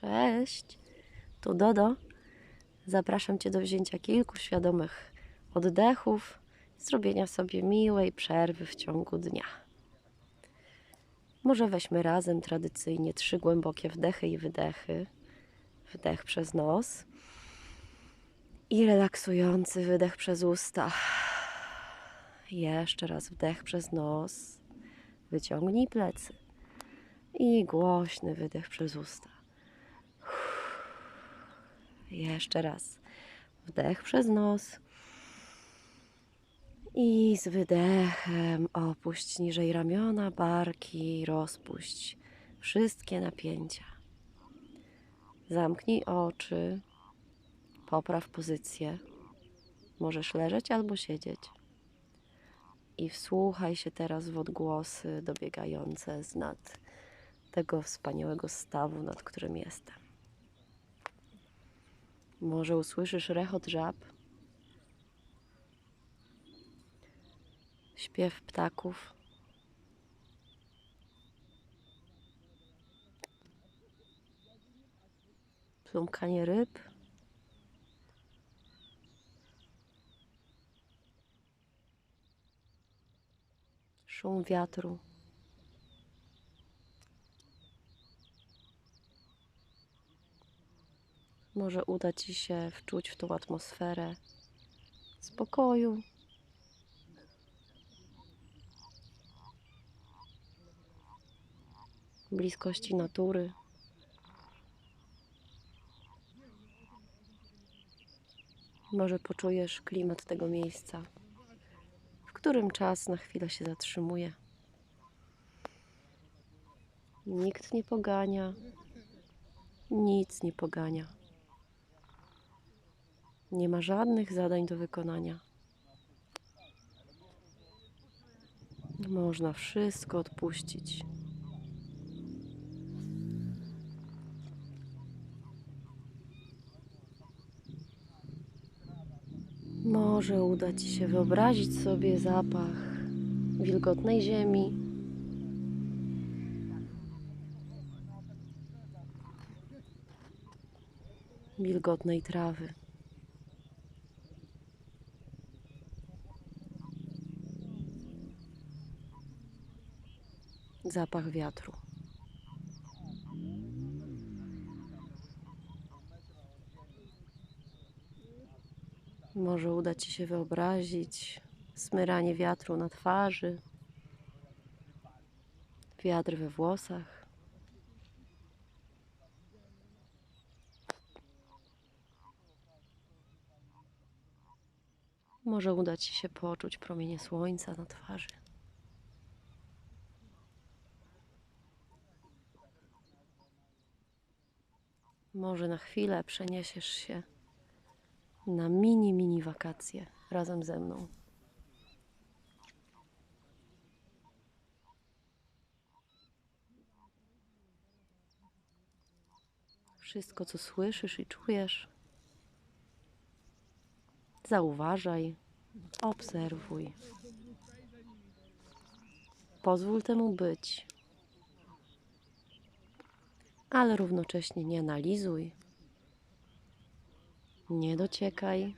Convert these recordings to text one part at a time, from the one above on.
Cześć, tu Dodo. Zapraszam Cię do wzięcia kilku świadomych oddechów, zrobienia sobie miłej przerwy w ciągu dnia. Może weźmy razem tradycyjnie trzy głębokie wdechy i wydechy. Wdech przez nos i relaksujący wydech przez usta. Jeszcze raz wdech przez nos. Wyciągnij plecy. I głośny wydech przez usta. Jeszcze raz. Wdech przez nos. I z wydechem opuść niżej ramiona, barki, rozpuść wszystkie napięcia. Zamknij oczy, popraw pozycję. Możesz leżeć albo siedzieć. I wsłuchaj się teraz w odgłosy dobiegające z nad tego wspaniałego stawu, nad którym jestem. Może usłyszysz rechot żab, śpiew ptaków, plumkanie ryb, szum wiatru. Może uda Ci się wczuć w tą atmosferę spokoju, bliskości natury. Może poczujesz klimat tego miejsca, w którym czas na chwilę się zatrzymuje. Nikt nie pogania, nic nie pogania. Nie ma żadnych zadań do wykonania. Można wszystko odpuścić. Może uda Ci się wyobrazić sobie zapach wilgotnej ziemi, wilgotnej trawy. Zapach wiatru. Może uda Ci się wyobrazić smyranie wiatru na twarzy, wiatr we włosach. Może uda Ci się poczuć promienie słońca na twarzy. Może na chwilę przeniesiesz się na mini, mini wakacje razem ze mną. Wszystko, co słyszysz i czujesz, zauważaj, obserwuj. Pozwól temu być, ale równocześnie nie analizuj, nie dociekaj,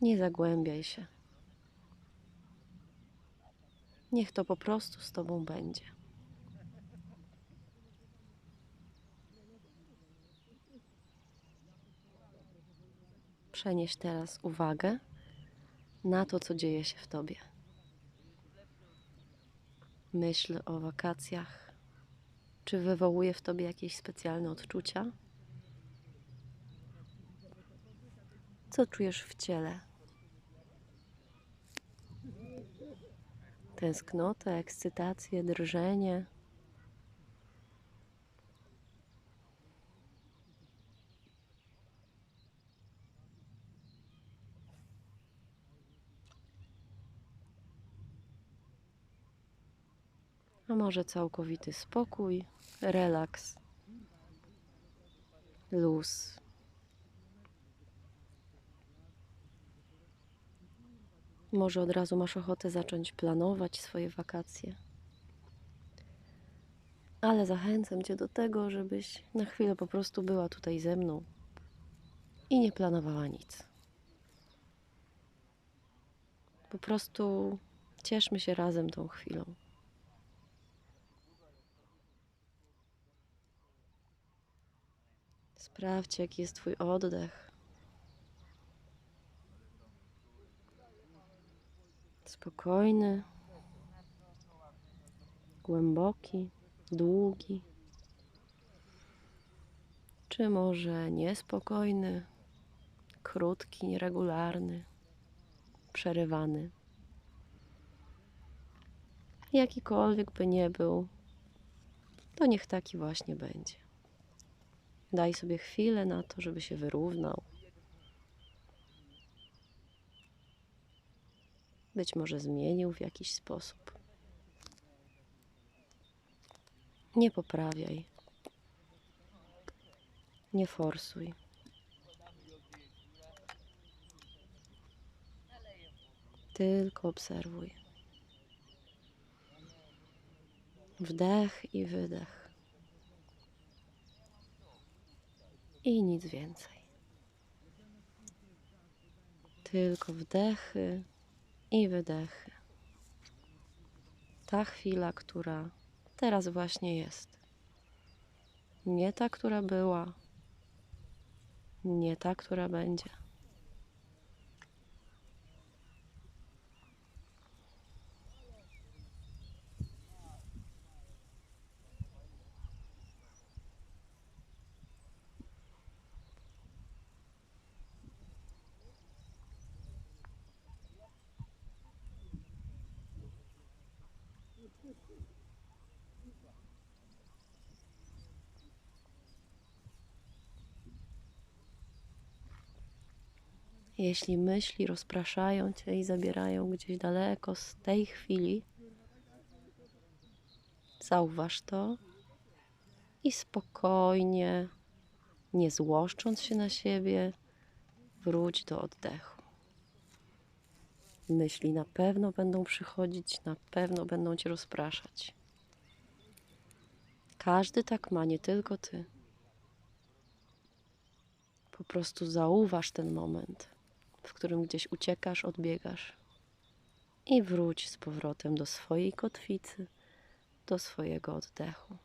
nie zagłębiaj się. Niech to po prostu z Tobą będzie. Przenieś teraz uwagę na to, co dzieje się w Tobie. Myśl o wakacjach. Czy wywołuje w Tobie jakieś specjalne odczucia? Co czujesz w ciele? Tęsknotę, ekscytację, drżenie. A może całkowity spokój, relaks, luz. Może od razu masz ochotę zacząć planować swoje wakacje. Ale zachęcam Cię do tego, żebyś na chwilę po prostu była tutaj ze mną i nie planowała nic. Po prostu cieszmy się razem tą chwilą. Sprawdź, jaki jest Twój oddech. Spokojny, głęboki, długi, czy może niespokojny, krótki, nieregularny, przerywany. Jakikolwiek by nie był, to niech taki właśnie będzie. Daj sobie chwilę na to, żeby się wyrównał. Być może zmienił w jakiś sposób. Nie poprawiaj. Nie forsuj. Tylko obserwuj. Wdech i wydech. I nic więcej. Tylko wdechy i wydechy. Ta chwila, która teraz właśnie jest. Nie ta, która była, nie ta, która będzie. Jeśli myśli rozpraszają cię i zabierają gdzieś daleko z tej chwili, zauważ to i spokojnie, nie złoszcząc się na siebie, wróć do oddechu. Myśli na pewno będą przychodzić, na pewno będą cię rozpraszać. Każdy tak ma, nie tylko ty. Po prostu zauważ ten moment, w którym gdzieś uciekasz, odbiegasz i wróć z powrotem do swojej kotwicy, do swojego oddechu.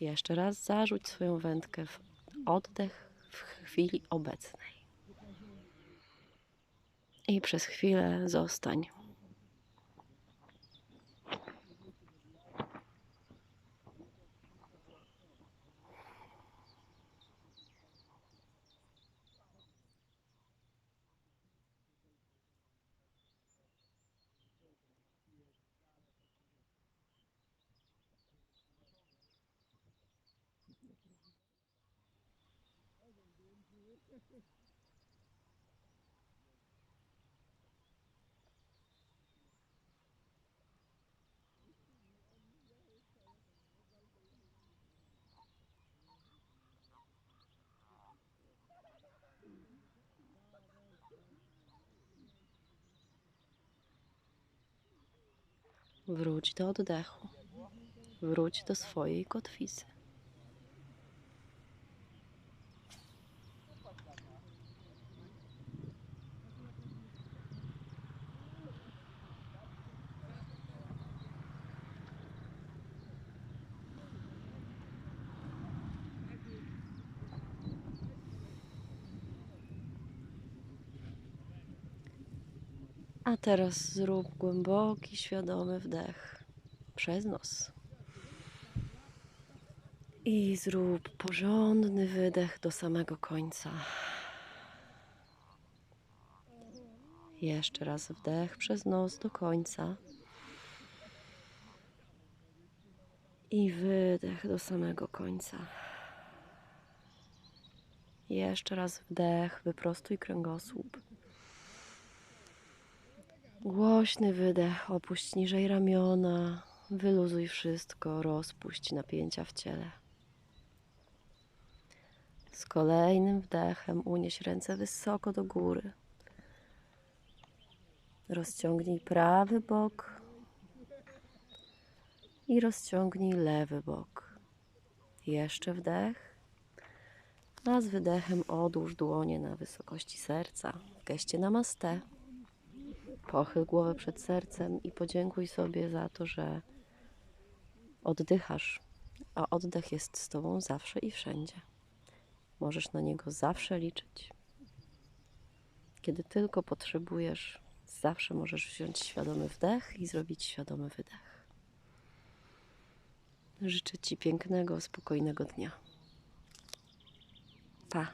Jeszcze raz zarzuć swoją wędkę w oddech w chwili obecnej. I przez chwilę zostań. Wróć do oddechu. Wróć do swojej kotwicy. A teraz zrób głęboki, świadomy wdech przez nos. I zrób porządny wydech do samego końca. Jeszcze raz wdech przez nos do końca. I wydech do samego końca. Jeszcze raz wdech, wyprostuj kręgosłup. Głośny wydech, opuść niżej ramiona, wyluzuj wszystko, rozpuść napięcia w ciele. Z kolejnym wdechem unieś ręce wysoko do góry. Rozciągnij prawy bok. I rozciągnij lewy bok. Jeszcze wdech. A z wydechem odłóż dłonie na wysokości serca w geście namaste. Pochyl głowę przed sercem i podziękuj sobie za to, że oddychasz, a oddech jest z Tobą zawsze i wszędzie. Możesz na niego zawsze liczyć. Kiedy tylko potrzebujesz, zawsze możesz wziąć świadomy wdech i zrobić świadomy wydech. Życzę Ci pięknego, spokojnego dnia. Pa.